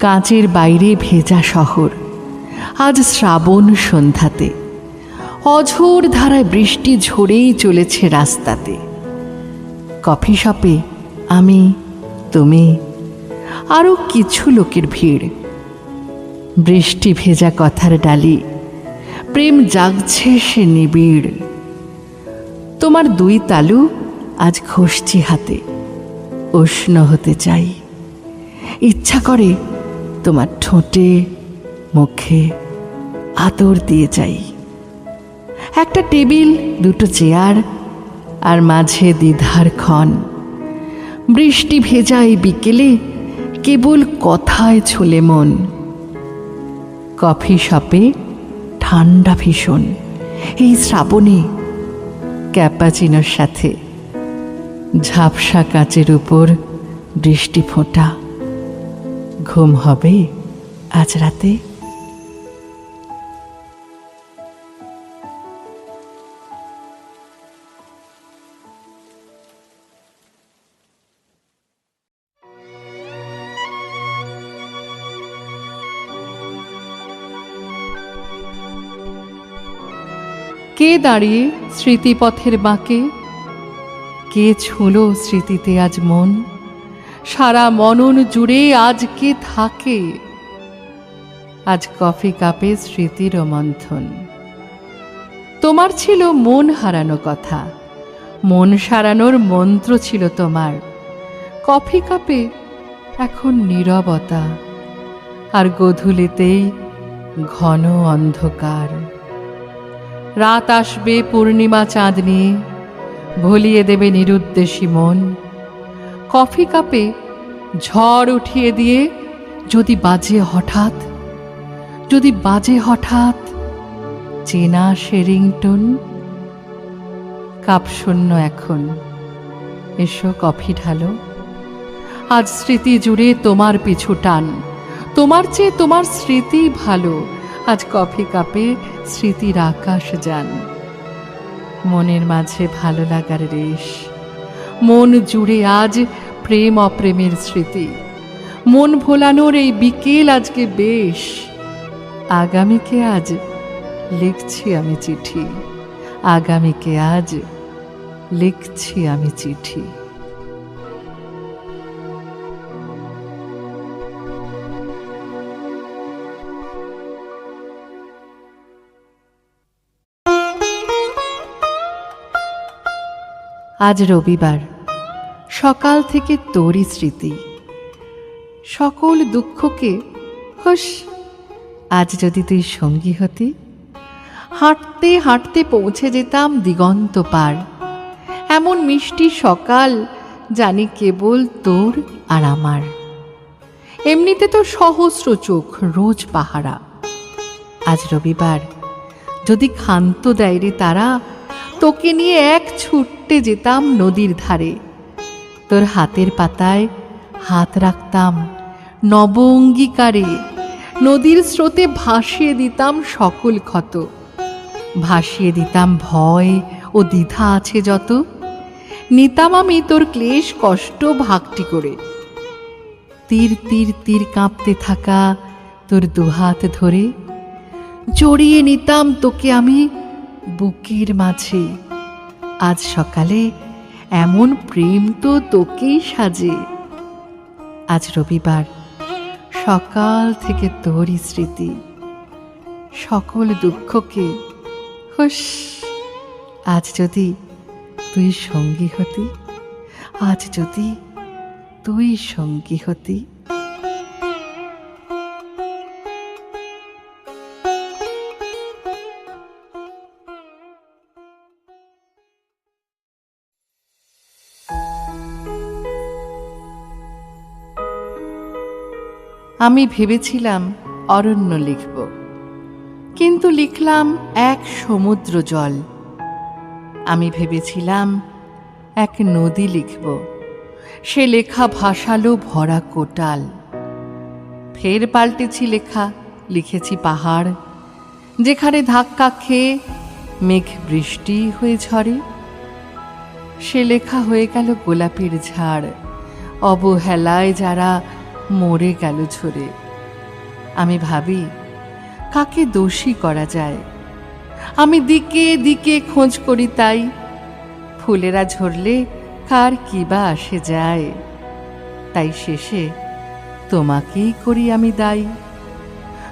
কাঁচের বাইরে ভেজা শহর। আজ শ্রাবণ সন্ধ্যাতে। অঝোর ধারায় বৃষ্টি ঝরেই চলেছে রাস্তাতে। কফি শপে আমি, তুমি আরও কিছু লোকের ভিড়। বৃষ্টি ভেজা কথার ডালি, প্রেম জাগছে সে নিবিড়। তোমার দুই তালু আজ ঘষছি হাতে, উষ্ণ হতে চাই। ইচ্ছা করে তোমার ঠোঁটে, মুখে আতর দিয়ে যাই। একটা টেবিল, দুটো চেয়ার, আর মাঝে দ্বিধার ক্ষণ। বৃষ্টি ভেজা এই বিকেলে কেবল কথায় ছোলে মন। কফি শপে ঠান্ডা ভীষণ। এই শ্রাবণে ক্যাপাচিনোর সাথে ঝাপসা কাচের উপর বৃষ্টি ফোঁটা। ঘুম হবে আজ রাতে? কে দাঁড়িয়ে স্মৃতিপথের বাঁকে? কে ছুঁলো স্মৃতিতে আজ মন? সারা মনন জুড়ে আজ কে থাকে? আজ কফি কাপে স্মৃতির মন্থন। তোমার ছিল মন হারানো কথা। মন সারানোর মন্ত্র ছিল তোমার। কফি কাপে এখন নীরবতা। আর গধূলিতেই ঘন অন্ধকার। রাত আসবে পূর্ণিমা চাঁদ নিয়ে ভুলিয়ে দেবে নিরুদ্দেশী মন। কফি কাপে ঝড় উঠিয়ে দিয়ে যদি বাজে হঠাৎ, যদি বাজে হঠাৎ, চেনা শেরিংটন কাপ শূন্য এখন, এসো কফি ঢালো। আজ স্মৃতি জুড়ে তোমার পিছু টান, তোমার চেয়ে তোমার স্মৃতি ভালো, আজ কফি কাপে স্মৃতির আকাশ যান। মনের মাঝে ভালো লাগার রেশ, মন জুড়ে আজ প্রেম অপ্রেমের স্মৃতি। মন ভোলানোর এই বিকেল আজকে বেশ। আগামীকে আজ লিখছি আমি চিঠি। আগামীকে আজ লিখছি আমি চিঠি। আজ রবিবার। সকাল থেকে তোরই স্মৃতি। সকল দুঃখকে হস আজ যদি তুই সঙ্গী হতি, হাঁটতে হাঁটতে পৌঁছে যেতাম দিগন্ত পার। এমন মিষ্টি সকাল জানি কেবল তোর আর আমার। এমনিতে তো সহস্র চোখ রোজ পাহারা। আজ রবিবার, যদি ক্ষান্ত দেয় রে তারা, তোকে নিয়ে এক ছুটতে যেতাম নদীর ধারে। তোর হাতের পাতায় হাত রাখতাম নব অঙ্গীকারে নদীর স্রোতে ভাসিয়ে দিতাম সকল ক্ষত। ভাসিয়ে দিতাম ভয় ও দ্বিধা আছে যত। নিতাম আমি তোর ক্লেশ, কষ্ট, ভাগটি করে। তীর তীর তীর কাঁপতে থাকা তোর দুহাত ধরে। জড়িয়ে নিতাম তোকে আমি বুকের মাঝে। আজ সকালে এমন প্রেম তো তোকেই সাজে। আজ রবিবার, সকাল থেকে তোরই স্মৃতি। সকল দুঃখকে হুস আজ যদি তুই সঙ্গী হতি, আজ যদি তুই সঙ্গী হতি। আমি ভেবেছিলাম অরণ্য লিখব। কিন্তু লিখলাম এক সমুদ্র জল। আমি ভেবেছিলাম এক নদী লিখব। সে লেখা ভাসালো ভরা কোটাল। ফের পাল্টেছি লেখা, লিখেছি পাহাড়। যেখানে ধাক্কা খেয়ে মেঘ বৃষ্টি হয়ে ঝরে। সে লেখা হয়ে গেল গোলাপের ঝাড়। অবহেলায় যারা মরে গেল ঝরে। আমি ভাবি, কাকে দোষী করা যায়? আমি দিকে দিকে খোঁজ করি তাই। ফুলেরা ঝরলে কার কি বা আসে যায়। তাই শেষে তোমাকেই করি আমি দায়ী।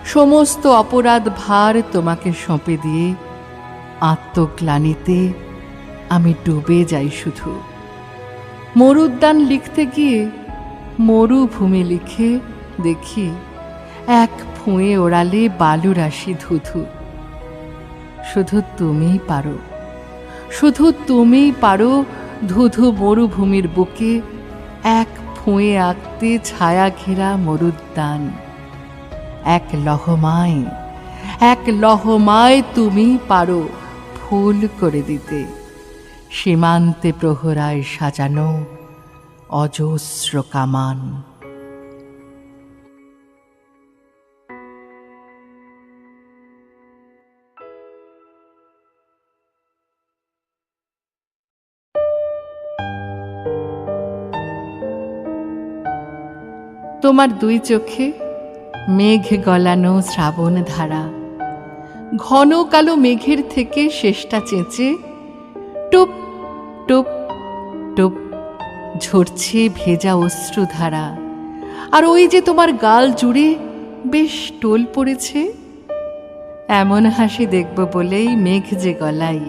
সমস্ত অপরাধ ভার তোমাকে সঁপে দিয়ে আত্মগ্লানিতে আমি ডুবে যাই শুধু। মরুদ্যান লিখতে গিয়ে মরুভূমি লিখে দেখি, এক ফুঁয়ে ওড়ালে বালু রাশি ধুধু। শুধু তুমিই পারো, শুধু তুমিই পারো ধুধু মরুভূমির বুকে, এক ফুঁয়ে আঁকতে ছায়া ঘেরা মরুদ্যান। এক লহমায় এক লহমায় তুমি পারো ফুল করে দিতে, সীমান্তে প্রহরায় সাজানো অজস্র কামান। তোমার দুই চোখে মেঘ গলানো শ্রাবণ ধারা। ঘন কালো মেঘের থেকে শেষটা চেঁচে টুপ টুপ ঝরছে ভেজা অশ্রুধারা। আর ওই যে তোমার গাল জুড়ে বেশ টোল পড়েছে। এমন হাসি দেখব বলেই মেঘ যে গলাই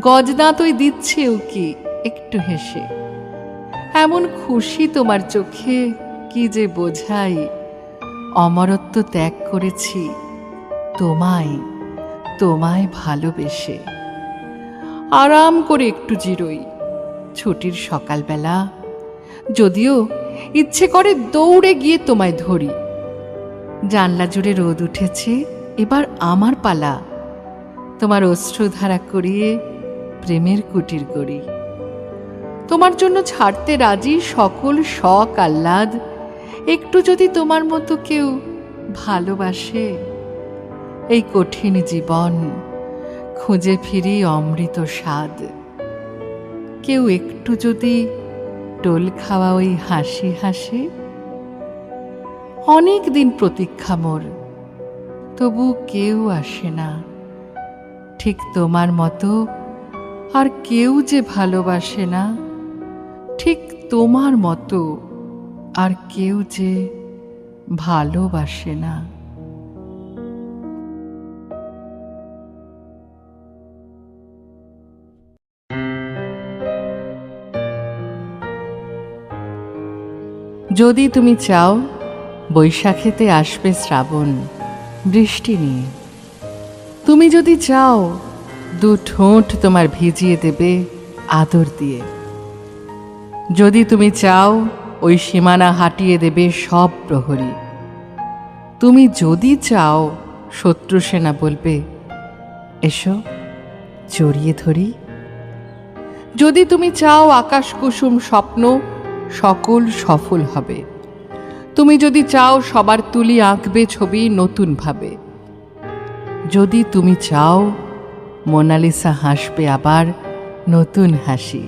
গজদাঁতই দিচ্ছে উকি একটু হেসে। এমন খুশি তোমার চোখে কি যে বোঝাই অমরত্ব ত্যাগ করেছি তোমায় তোমায় ভালোবেসে। আরাম করে একটু জিরোই। ছুটির সকালবেলা। যদিও ইচ্ছে করে দৌড়ে গিয়ে তোমায় ধরি। জানলা জুড়ে রোদ উঠেছে, এবার আমার পালা। তোমার অশ্রুধারা করিয়ে প্রেমের কুটির করি তোমার জন্য ছাড়তে রাজি সকল শখ আহ্লাদ। একটু যদি তোমার মতো কেউ ভালোবাসে, এই কঠিন জীবন খুঁজে ফিরি অমৃত স্বাদ। কেউ একটু যদি টোল খাওয়া ওই হাসি হাসে। অনেক দিন প্রতীক্ষা মোর, তবু কেউ আসে না। ঠিক তোমার মতো আর কেউ যে ভালোবাসে না, ঠিক তোমার মতো আর কেউ যে ভালোবাসে না। যদি তুমি চাও, বৈশাখেতে আসবে শ্রাবণ, বৃষ্টি নিয়ে। তুমি যদি চাও, দু ঠোঁট তোমার ভিজিয়ে দেবে আদর দিয়ে। যদি তুমি চাও, ওই সীমানা হাটিয়ে দেবে সব প্রহরী। তুমি যদি চাও, শত্রু সেনা বলবে, এসো, জড়িয়ে ধরি। যদি তুমি চাও আকাশ কুসুম স্বপ্ন সকল সফল হবে। তুমি যদি চাও সবার তুলি আঁকবে ছবি নতুনভাবে। যদি তুমি চাও মোনালিসা হাসবে আবার নতুন হাসি।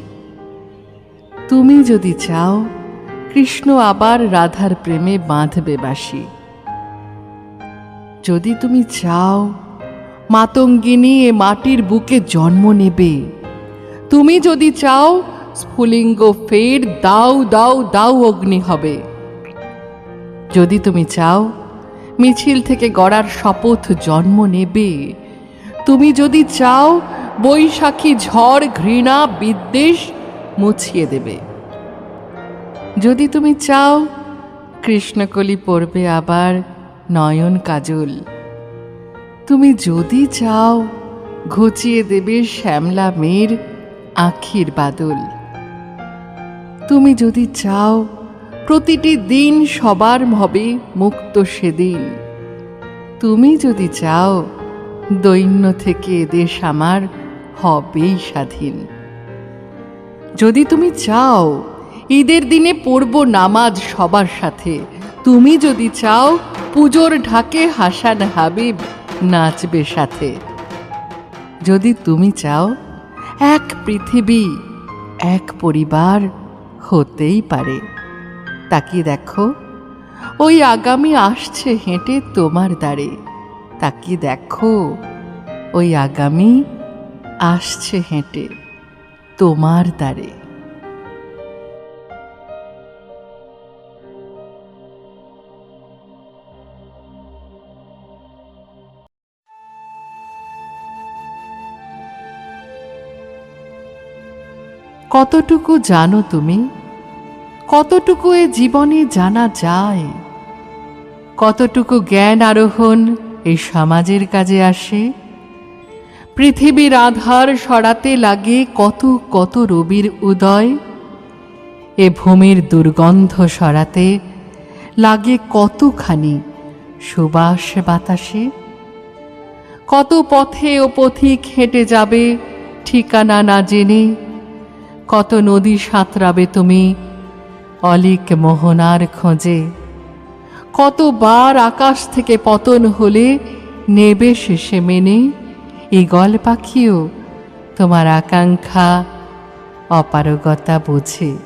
তুমি যদি চাও কৃষ্ণ আবার রাধার প্রেমে বাঁধবে বাসি যদি তুমি চাও মাতঙ্গিনী এ মাটির বুকে জন্ম নেবে। তুমি যদি চাও স্ফুলিঙ্গ ফের দাও দাও দাও অগ্নি হবে। যদি তুমি চাও, মিছিল থেকে গড়ার শপথ জন্ম নেবে। তুমি যদি চাও, বৈশাখী ঝড়, ঘৃণা, বিদ্বেষ মুছিয়ে দেবে। যদি তুমি চাও, কৃষ্ণকলি পড়বে আবার নয়ন কাজল। তুমি যদি চাও, ঘুচিয়ে দেবে শ্যামলা মেয়ের আখির বাদল। তুমি যদি চাও, প্রতিটি দিন সবার হবে মুক্ত সেদিন। তুমি যদি চাও, দৈন্য থেকে দেশ আমার হবেই স্বাধীন। যদি তুমি চাও, ঈদের দিনে পড়ব নামাজ সবার সাথে, তুমি যদি চাও, পুজোর ঢাকে হাসান হাবিব নাচবে সাথে। যদি তুমি চাও, এক পৃথিবী, এক পরিবার হতেই পারে। তাকিয়ে দেখো, ওই আগামী আসছে হেঁটে তোমার দ্বারে। তাকিয়ে দেখো, ওই আগামী আসছে হেঁটে তোমার দ্বারে। কতটুকু জানো তুমি কতটুকু এ জীবনে জানা যায়? কতটুকু জ্ঞান আরোহণ এই সমাজের কাজে আসে? পৃথিবীর আধার সরাতে লাগে কত কত রবির উদয়? এ ভূমির দুর্গন্ধ সরাতে লাগে কতখানি সুবাস বাতাসে? কত পথে ও পথিক হেঁটে যাবে ঠিকানা না জেনে? কত নদী সাঁতরাবে তুমি অলিক মোহনার খোঁজে। কতবার আকাশ থেকে পতন হলে নেবে শেষে মেনে? ইগল পাখিও তোমার আকাঙ্ক্ষা অপারগতা বোঝে।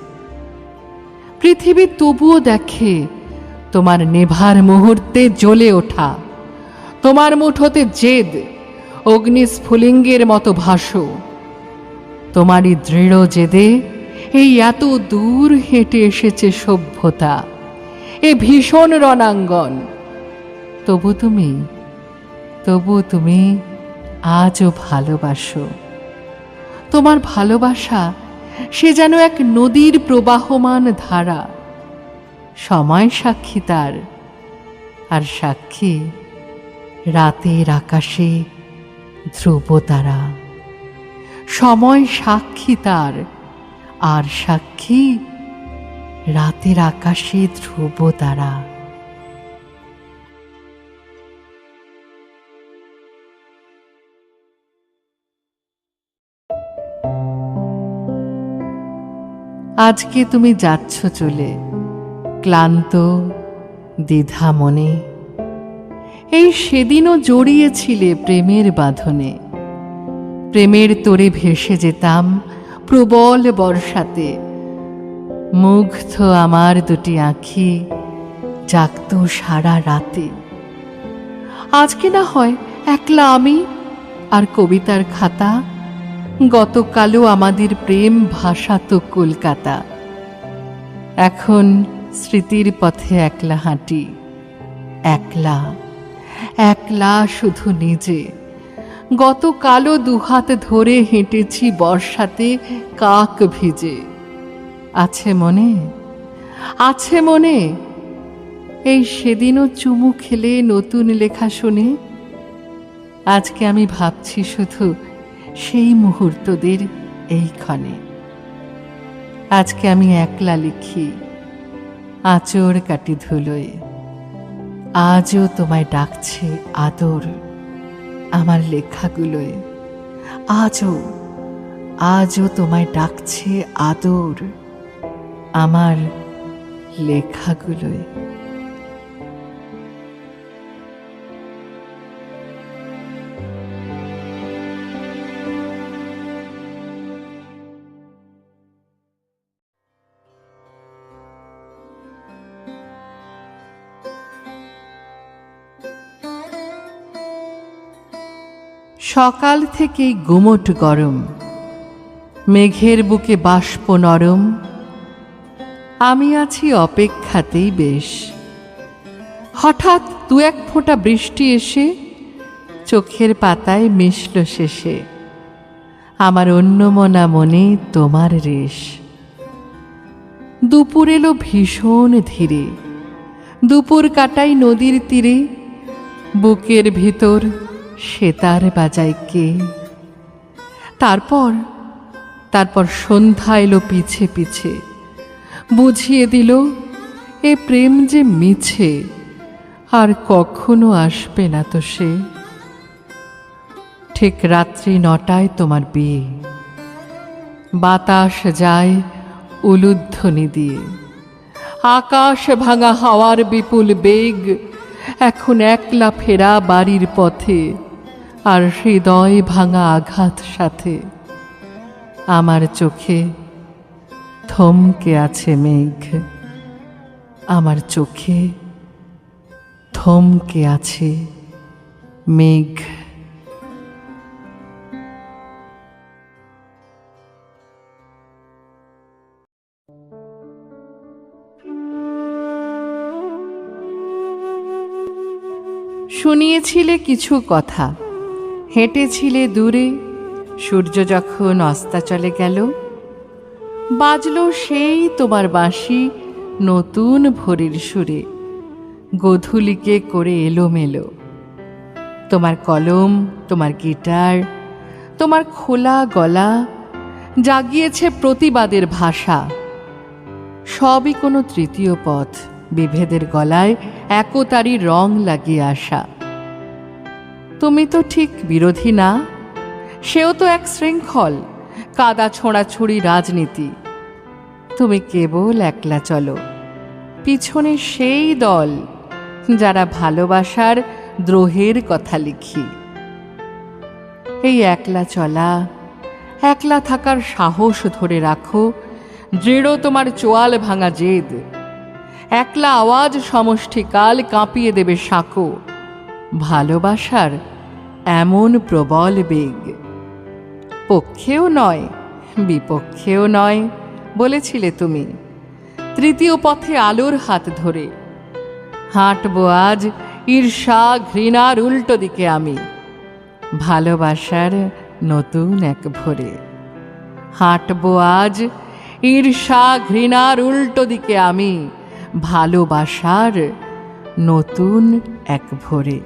পৃথিবী তবুও দেখে তোমার নেভার মুহূর্তে জ্বলে ওঠা। তোমার মুঠোতে জেদ, অগ্নিস্ফুলিঙ্গের মতো ভাসো। তোমারই দৃঢ় জেদে এই এত দূর হেঁটে এসেছে সভ্যতা। এ ভীষণ রণাঙ্গন। তবু তুমি তবু তুমি আজও ভালোবাসো। তোমার ভালোবাসা সে যেন এক নদীর প্রবাহমান ধারা। সময় সাক্ষী তার, আর সাক্ষী রাতের আকাশে ধ্রুব তারা। সময় সাক্ষী তার আর সাক্ষী রাতের আকাশে ধ্রুব তারা আজকে তুমি যাচ্ছ চলে, ক্লান্ত, দ্বিধা মনে। এই সেদিনও জড়িয়েছিলে প্রেমের বাঁধনে। প্রেমের তোরে ভেসে যেতাম প্রবল বর্ষাতে, মুগ্ধ আমার দুটি আঁখি জাগত সারা রাতে। আজকে না হয় একলা আমি আর কবিতার খাতা, গতকালও আমাদের প্রেম ভাষা তো কলকাতা। এখন স্মৃতির পথে একলা হাঁটি, একলা একলা শুধু নিজে। গতকালও দুহাত ধরে হেঁটেছি বর্ষাতে কাক ভিজে। আছে মনে? আছে মনে? এই সেদিনও চুমু খেলে নতুন লেখা শুনে? আজকে আমি ভাবছি শুধু সেই মুহূর্তদের এইক্ষণে আজকে আমি একলা লিখি আচর কাটি ধুলোয়। আজও তোমায় ডাকছে আদর। আমার লেখাগুলোয়। আজও আজও তোমায় ডাকছে আদর আমার লেখাগুলোয়। সকাল থেকেই গুমট গরম। মেঘের বুকে বাষ্প নরম। আমি আছি অপেক্ষাতেই বেশ। হঠাৎ দু এক ফোঁটা বৃষ্টি এসে চোখের পাতায় মিশল শেষে। আমার অন্যমনা মনে তোমার রেশ। দুপুর এলো ভীষণ ধীরে। দুপুর কাটাই নদীর তীরে। বুকের ভিতর সেতার বাজায় কে? তারপর তারপর সন্ধ্যা এলো পিছে পিছে। বুঝিয়ে দিল, এ প্রেম যে মিছে, আর কখনো আসবে না তো সে। ঠিক রাত্রি নটায় তোমার বিয়ে। বাতাস যায় উলুধ্বনি দিয়ে। আকাশ ভাঙা হাওয়ার বিপুল বেগ এখন একলা ফেরা বাড়ির পথে। আর হৃদয় ভাঙা আঘাত সাথে আমার চোখে থমকে আছে মেঘ। আমার চোখে থমকে আছে মেঘ। শুনিয়েছিলে কিছু কথা। হেঁটেছিলে দূরে, সূর্য যখন অস্তাচলে গেল, বাজল সেই তোমার বাঁশি নতুন ভোরের সুরে। গধূলিকে করে এলোমেলো। তোমার কলম, তোমার গিটার, তোমার খোলা গলা, জাগিয়েছে প্রতিবাদের ভাষা। সবই কোনো তৃতীয় পথ, বিভেদের গলায় একতারই রং লাগিয়ে আসা। তুমি তো ঠিক বিরোধী না। সেও তো এক শৃঙ্খল, কাদা ছোঁড়াছুড়ি রাজনীতি। তুমি কেবল একলা চলো। পিছনে সেই দল যারা ভালোবাসার দ্রোহের কথা লিখি। এই একলা চলা, একলা থাকার সাহস ধরে রাখো, দৃঢ় তোমার চোয়াল ভাঙা জেদ। একলা আওয়াজ সমষ্টিকাল কাঁপিয়ে দেবে সাঁকো। ভালোবাসার এমন প্রবল বেগ। পক্ষেও নয়, বিপক্ষেও নয়, বলেছিলে তুমি। তৃতীয় পথে আলোর হাত ধরে। হাঁটবো আজ ঈর্ষা ঘৃণার উল্টো দিকে আমি। ভালোবাসার নতুন এক ভোরে। হাঁটবো আজ ঈর্ষা ঘৃণার উল্টো দিকে আমি। ভালোবাসার নতুন এক ভোরে।